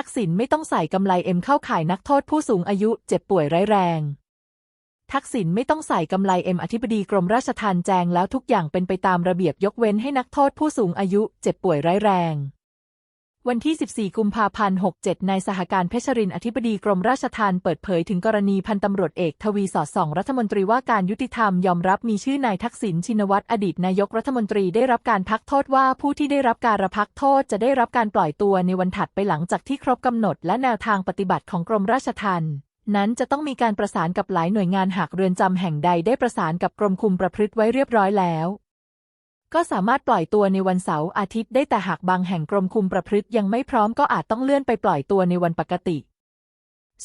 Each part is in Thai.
ทักษิณไม่ต้องใส่กำไลเอ็มเข้าข่ายนักโทษผู้สูงอายุเจ็บป่วยร้ายแรง ทักษิณไม่ต้องใส่กำไลเอ็มอธิบดีกรมราชทัณฑ์แจงแล้วทุกอย่างเป็นไปตามระเบียบยกเว้นให้นักโทษผู้สูงอายุเจ็บป่วยร้ายแรง วันที่ 14 กุมภาพันธ์ 67 นายสหการเพชรรินทร์อธิบดีกรมราชทัณฑ์เปิดเผยถึงกรณีพันตำรวจเอกทวีสอดส่อง รัฐมนตรีว่าการยุติธรรมยอมรับมีชื่อนายทักษิณชินวัตรอดีตนายกรัฐมนตรีได้รับการพักโทษว่าผู้ที่ได้รับการระพักโทษจะได้รับการปล่อยตัวในวันถัดไปหลังจากที่ครบกำหนด และแนวทางปฏิบัติของกรมราชทัณฑ์นั้นจะต้องมีการประสานกับหลายหน่วยงานหากเรือนจำแห่งใดได้ประสานกับกรมคุมประพฤติไว้เรียบร้อยแล้ว ก็สามารถปล่อยตัวในวันเสาร์อาทิตย์ได้แต่หากบางแห่งกรมคุมประพฤติยังไม่พร้อมก็อาจต้องเลื่อนไปปล่อยตัวในวันปกติ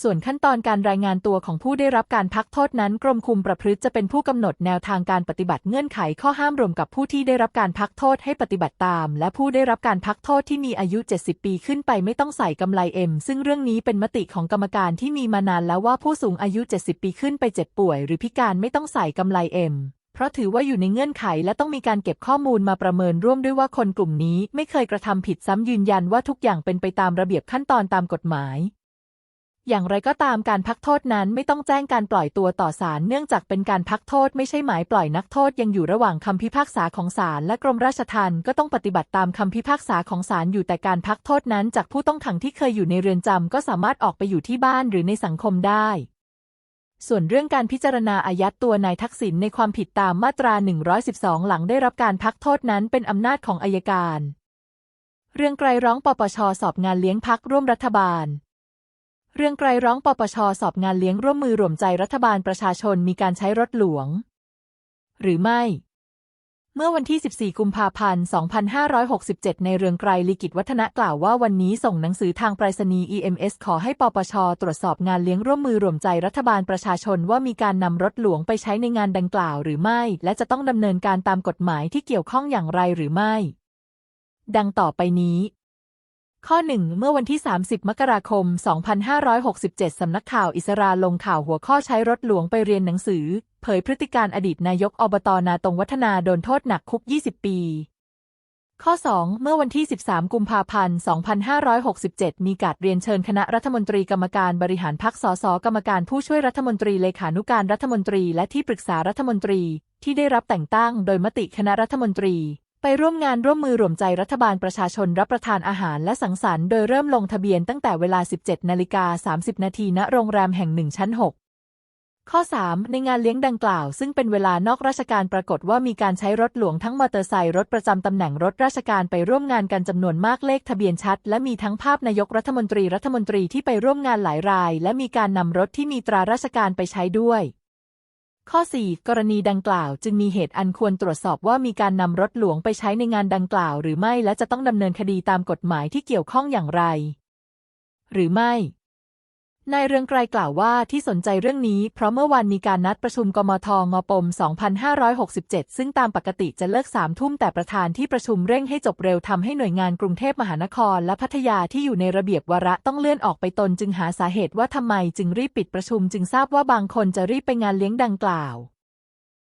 ส่วนขั้นตอนการรายงานตัวของผู้ได้รับการพักโทษนั้น กรมคุมประพฤติจะเป็นผู้กำหนดแนวทางการปฏิบัติเงื่อนไขข้อห้ามรวมกับผู้ที่ได้รับการพักโทษให้ปฏิบัติตาม และผู้ได้รับการพักโทษที่มีอายุ 70 ปีขึ้นไปไม่ต้องใส่กำไลเอ็ม ซึ่งเรื่องนี้เป็นมติของกรรมการที่มีมานานแล้วว่าผู้สูงอายุ 70 ปีขึ้นไปเจ็บป่วย หรือพิการไม่ต้องใส่กำไลเอ็ม เพราะถือว่าอยู่ในเงื่อนไขและต้องมีการเก็บข้อมูลมาประเมินร่วมด้วยว่าคนกลุ่มนี้ไม่เคยกระทำผิดซ้ำยืนยันว่าทุกอย่างเป็นไปตามระเบียบขั้นตอนตามกฎหมาย อย่างไรก็ตามการพักโทษนั้นไม่ต้องแจ้งการปล่อยตัวต่อศาลเนื่องจากเป็นการพักโทษไม่ใช่หมายปล่อยนักโทษยังอยู่ระหว่างคำพิพากษาของศาลและกรมราชทัณฑ์ก็ต้องปฏิบัติตามคำพิพากษาของศาลอยู่แต่การพักโทษนั้น จากผู้ต้องขังที่เคยอยู่ในเรือนจำก็สามารถออกไปอยู่ที่บ้านหรือในสังคมได้ ส่วนเรื่องการพิจารณาอายัดตัวนายทักษิณในความผิดตามมาตรา 112 หลังได้รับการพักโทษนั้นเป็นอำนาจของอายการ เรื่องไกรร้องปปชสอบงานเลี้ยงพักร่วมรัฐบาล เรื่องไกรร้องปปชสอบงานเลี้ยงร่วมมือรวมใจรัฐบาลประชาชนมีการใช้รถหลวง หรือไม่ เมื่อวันที่ 14 กุมภาพันธ์ 2567 ในเรืองไกรลิกิตวัฒนะกล่าวว่าวันนี้ส่งหนังสือทางไปรษณีย์ EMS ขอให้ปปช ตรวจสอบงานเลี้ยงร่วมมือรวมใจรัฐบาลประชาชนว่ามีการนำรถหลวงไปใช้ในงานดังกล่าวหรือไม่ และจะต้องดำเนินการตามกฎหมายที่เกี่ยวข้องอย่างไรหรือไม่ ดังต่อไปนี้ข้อ 1 เมื่อวันที่ 30 มกราคม 2567 สำนักข่าวอิสราลงข่าวหัวข้อใช้รถหลวงไปเรียนหนังสือ เผยพฤติการอดีตนายกอบตนาตรงวัฒนาโดนโทษหนักคุก 20 ปี ข้อ 2 เมื่อวันที่ 13 กุมภาพันธ์ 2567 มีการเรียนเชิญคณะรัฐมนตรีกรรมการบริหารพักสสกรรมการผู้ช่วยรัฐมนตรีเลขานุการรัฐมนตรี และที่ปรึกษารัฐมนตรี ที่ได้รับแต่งตั้งโดยมติคณะรัฐมนตรีไปร่วมงานร่วมมือรวมใจรัฐบาลประชาชนรับประทานอาหารและสังสรรค์โดยเริ่มลงทะเบียนตั้งแต่เวลา 17 นาฬิกา 30 นาทีณโรงแรมแห่งหนึ่งชั้น6 ข้อ 3 ในงานเลี้ยงดังกล่าว ซึ่งเป็นเวลานอกราชการปรากฏว่ามีการใช้รถหลวงทั้งมอเตอร์ไซค์รถประจำตำแหน่งรถราชการไปร่วมงานกันจำนวนมากเลขทะเบียนชัด และมีทั้งภาพนายกรัฐมนตรีรัฐมนตรีที่ไปร่วมงานหลายราย และมีการนำรถที่มีตราราชการไปใช้ด้วย ข้อ 4 กรณีดังกล่าว จึงมีเหตุอันควรตรวจสอบว่ามีการนำรถหลวงไปใช้ในงานดังกล่าว หรือไม่และจะต้องดำเนินคดีตามกฎหมายที่เกี่ยวข้องอย่างไร หรือไม่ นายเรืองไกรกล่าวว่าที่สนใจเรื่องนี้ เพราะเมื่อวานมีการนัดประชุมกมทงปม 2567 ซึ่งตามปกติจะเลิกสามทุ่มแต่ประธานที่ประชุมเร่งให้จบเร็วทำให้หน่วยงานกรุงเทพมหานคร และพัทยาที่อยู่ในระเบียบวาระต้องเลื่อนออกไปตนจึงหาสาเหตุว่าทำไมจึงรีบปิดประชุมจึงทราบว่าบางคนจะรีบไปงานเลี้ยงดังกล่าว